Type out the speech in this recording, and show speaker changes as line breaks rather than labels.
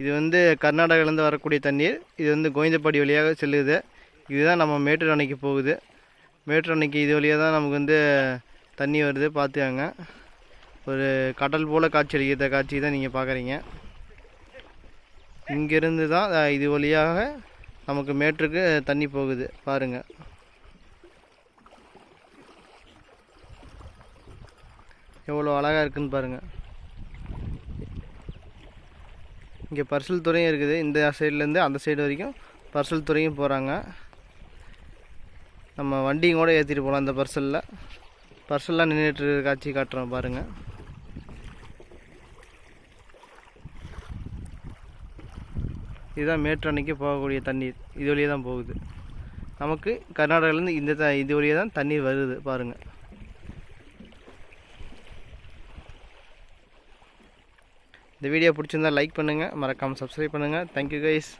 இது வந்து கர்நாடகாவிலேருந்து வரக்கூடிய தண்ணீர். இது வந்து கோவிந்தப்பாடி வழியாக செல்லுது. இதுதான் நம்ம மேட்டூர் அணைக்கு போகுது. மேட்டூர் அணைக்கு இது வழியாக தான் நமக்கு வந்து தண்ணி வருது. பார்த்துக்கங்க. ஒரு கடல் போல் காட்சி அளிக்கிற காட்சி தான் நீங்கள் பார்க்குறீங்க. இங்கேருந்து தான் இது வழியாக நமக்கு மேட்டருக்கு தண்ணி போகுது. பாருங்கள் எவ்வளோ அழகாக இருக்குன்னு பாருங்கள் இங்கே பர்சல் துறையும் இருக்குது. இந்த சைட்லேருந்து அந்த சைடு வரைக்கும் பர்சல் துறையும் போகிறாங்க நம்ம வண்டியும் கூட ஏற்றிட்டு போகலாம் அந்த பர்சலில். பர்சல்லாம் நின்றுட்டு காட்சி காட்டுறோம் பாருங்கள் இதுதான் மேட்டூர் அணைக்கு போகக்கூடிய தண்ணீர். இது வழியே தான் போகுது. நமக்கு கர்நாடகாவிலேருந்து இந்த த இது வழியே தான் தண்ணீர் வருது பாருங்கள் இந்த வீடியோ பிடிச்சிருந்தா லைக் பண்ணுங்கள் மறக்காமல் சப்ஸ்கிரைப் பண்ணுங்கள் தேங்க்யூ கைஸ்